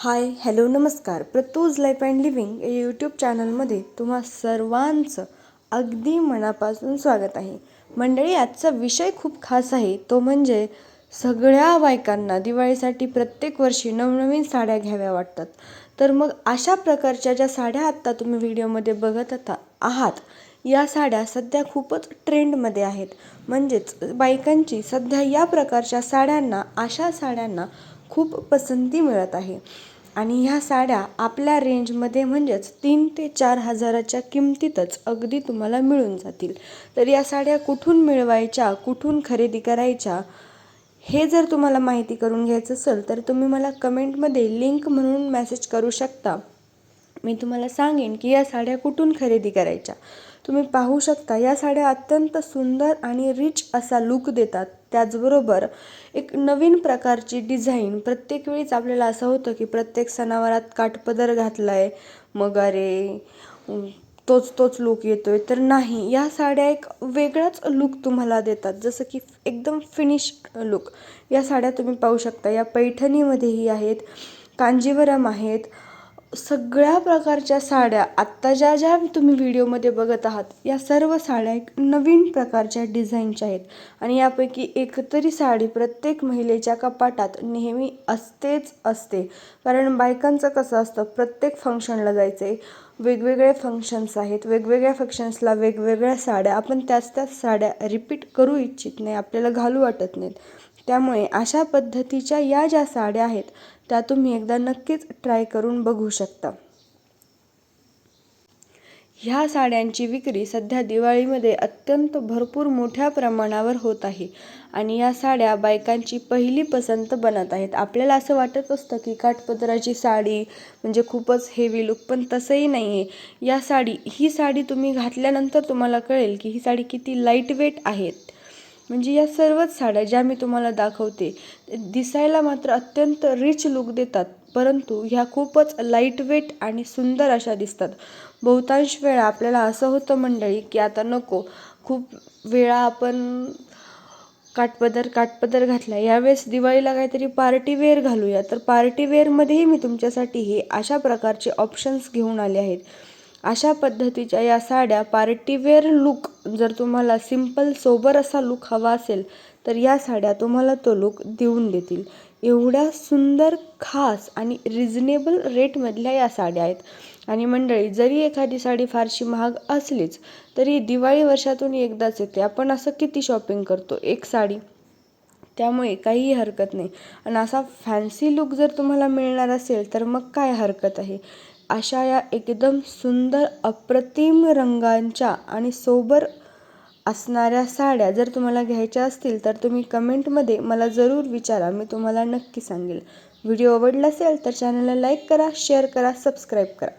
हाय hello नमस्कार. Pratuj life and living या YouTube चॅनलमध्ये तुम्हा सर्वांचं अगदी मनापासून स्वागत आहे. मंडळी आजचा विषय खूप खास आहे. तो म्हणजे सगळ्या बायकांना दिवाळीसाठी प्रत्येक वर्षी नवनवीन साड्या घ्याव्या वाटतात. तर मग अशा प्रकारच्या ज्या साड्या आत्ता तुम्ही व्हिडिओमध्ये बघत आता आहात या साड्या सध्या खूपच ट्रेंडमध्ये आहेत. म्हणजेच बायकांची सध्या या प्रकारच्या साड्यांना अशा साड्यांना खूप पसंती मिळत आहे. आणि ह्या साड्या आपल्या रेंजमध्ये म्हणजेच तीन ते चार हजाराच्या किमतीतच अगदी तुम्हाला मिळून जातील. तर या साड्या कुठून मिळवायच्या कुठून खरेदी करायच्या हे जर तुम्हाला माहिती करून घ्यायचं असेल तर तुम्ही मला कमेंटमध्ये लिंक म्हणून मेसेज करू शकता. मी तुम्हाला सांगेन की या साड्या कुठून खरेदी करायच्या. तुम्ही पाहू शकता या साड्या अत्यंत सुंदर आणि रिच असा लुक देतात. त्याचबरोबर एक नवीन प्रकारची डिझाईन प्रत्येक वेळीच आपल्याला असं होतं की प्रत्येक सणावारात काठपदर घातला आहे मग अरे तोच तोच लुक येतो आहे तर नाही या साड्या एक वेगळाच लुक तुम्हाला देतात. जसं की एकदम फिनिश लुक या साड्या तुम्ही पाहू शकता. या पैठणीमध्येही आहेत कांजीवरम आहेत सगळ्या प्रकारच्या साड्या आत्ता ज्या ज्या तुम्ही व्हिडिओमध्ये बघत आहात या सर्व साड्या एक नवीन प्रकारच्या डिझाईनच्या आहेत. आणि यापैकी एकतरी साडी प्रत्येक महिलेच्या कपाटात नेहमी असतेच असते. कारण बायकांचं कसं असतं प्रत्येक फंक्शनला जायचं आहे वेगवेगळे फंक्शन्स आहेत. वेगवेगळ्या फंक्शन्सला वेगवेगळ्या साड्या आपण त्याच त्याच साड्या रिपीट करू इच्छित नाही. आपल्याला घालू वाटत नाहीत. त्यामुळे अशा पद्धतीच्या या ज्या साड्या आहेत त्या तुम्ही एकदा नक्कीच ट्राय करून बघू शकता. ह्या साड्यांची विक्री सध्या दिवाळीमध्ये अत्यंत भरपूर मोठ्या प्रमाणावर होत आहे आणि या साड्या बायकांची पहिली पसंत बनत आहेत. आपल्याला असं वाटत असतं की काठपदराची साडी म्हणजे खूपच हेवी लुक पण तसंही नाही आहे या साडी ही साडी तुम्ही घातल्यानंतर तुम्हाला कळेल की ही साडी किती लाइट वेट आहेत. म्हणजे या सर्वच साड्या ज्या मी तुम्हाला दाखवते दिसायला मात्र अत्यंत रिच लुक देतात. परंतु ह्या खूपच लाईटवेट आणि सुंदर अशा दिसतात. बहुतांश वेळा आपल्याला असं होतं मंडळी की आता नको खूप वेळा आपण काटपदर काटपदर घातला यावेळेस दिवाळीला काहीतरी पार्टी वेअर घालूया. तर पार्टी वेअरमध्येही मी तुमच्यासाठी हे अशा प्रकारचे ऑप्शन्स घेऊन आले आहेत. अशा पद्धतीच्या या साड्या पार्टीवेअर लुक जर तुम्हाला सिंपल सोबर असा लुक हवा असेल तर या साड्या तुम्हाला तो लुक देऊन देतील. एवढ्या सुंदर खास आणि रिजनेबल रेटमधल्या या साड्या आहेत. आणि मंडळी जरी एखादी साडी फारशी महाग असलीच तरी दिवाळी वर्षातून एकदाच येते. आपण असं किती शॉपिंग करतो? एक साडी. त्यामुळे काहीही हरकत नाही. आणि असा फॅन्सी लुक जर तुम्हाला मिळणार असेल तर मग काय हरकत आहे? अशा या एकदम सुंदर अप्रतिम रंगांच्या आणि सोबर असणाऱ्या साड्या जर तुम्हाला घ्यायच्या असतील तर तुम्ही कमेंटमध्ये मला जरूर विचारा. मी तुम्हाला नक्की सांगेल. व्हिडिओ आवडला असेल तर चॅनलला लाईक करा शेअर करा सबस्क्राईब करा.